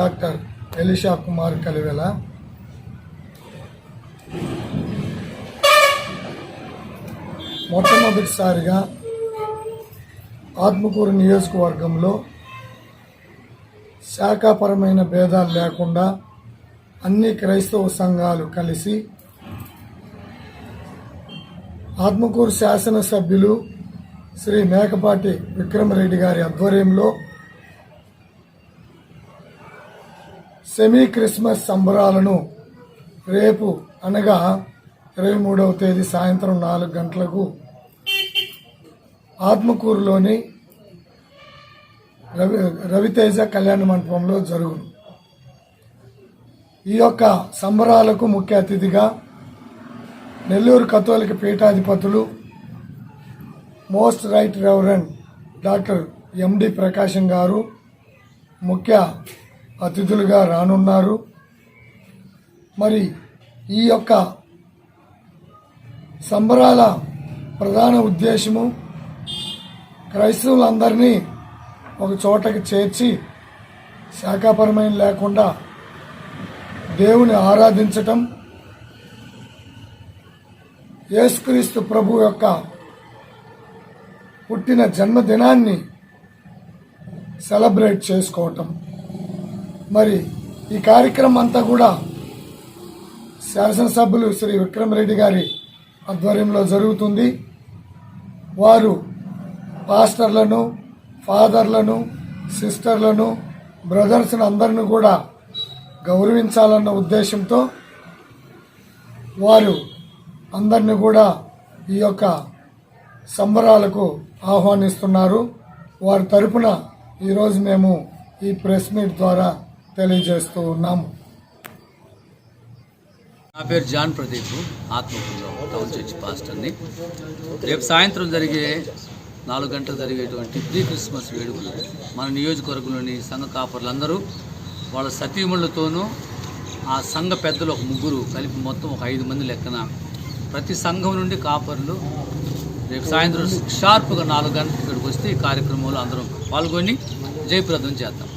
Doctor Elisha Kumar Kalivela. మొట్టమొదటిసారిగా ఆత్మకూరు నియోజకవర్గంలో శాఖాపరమైన భేదాలు లేకుండా అన్ని క్రైస్తవ సంఘాలు కలిసి ఆత్మకూరు శాసనసభ్యులు శ్రీ మేకపాటి విక్రమరెడ్డి గారి ఆధ్వర్యంలో సెమీ క్రిస్మస్ సంబరాలను రేపు అనగా ఇరవై మూడవ తేదీ సాయంత్రం నాలుగు గంటలకు ఆత్మకూరులోని రవి రవితేజ కళ్యాణ మండపంలో జరుగును. ఈ యొక్క సంబరాలకు ముఖ్య అతిథిగా నెల్లూరు కథోలిక పీఠాధిపతులు most right reverend doctor M D Prakasam garu ముఖ్య అతిథులుగా రానున్నారు. మరి ఈ యొక్క సంబరాల ప్రధాన ఉద్దేశము క్రైస్తవులందరినీ ఒక చోటకి చేర్చి శాఖాపరమైన లేకుండా దేవుని ఆరాధించటం యేసుక్రీస్తు ప్రభు యొక్క పుట్టిన జన్మదినాన్ని సెలబ్రేట్ చేసుకోవటం. మరి ఈ కార్యక్రమం అంతా కూడా శాసనసభ్యులు శ్రీ విక్రమరెడ్డి గారి ఆధ్వర్యంలో జరుగుతుంది. వారు పాస్టర్లను ఫాదర్లను సిస్టర్లను బ్రదర్స్ను అందరిని కూడా గౌరవించాలన్న ఉద్దేశంతో వారు అందరిని కూడా ఈ యొక్క సంబరాలకు ఆహ్వానిస్తున్నారు. వారి తరపున ఈరోజు మేము ఈ ప్రెస్ మీట్ ద్వారా తెలియజేస్తూ ఉన్నాము. నా పేరు జాన్ ప్రదీప్ ఆత్మకూరులో టౌన్ చర్చ్ పాస్టర్ని. రేపు సాయంత్రం జరిగే నాలుగు గంటలు జరిగేటువంటి ప్రీ క్రిస్మస్ వేడుకలు మన నియోజకవర్గంలోని సంఘ కాపర్లందరూ వాళ్ళ సతీములతోనూ ఆ సంఘ పెద్దలు ఒక ముగ్గురు కలిపి మొత్తం ఒక ఐదు మంది లెక్కన ప్రతి సంఘం నుండి కాపర్లు రేపు సాయంత్రం షార్ప్గా నాలుగు గంటలకు ఇక్కడికి వస్తే ఈ కార్యక్రమంలో అందరం పాల్గొని జయప్రదం చేద్దాం.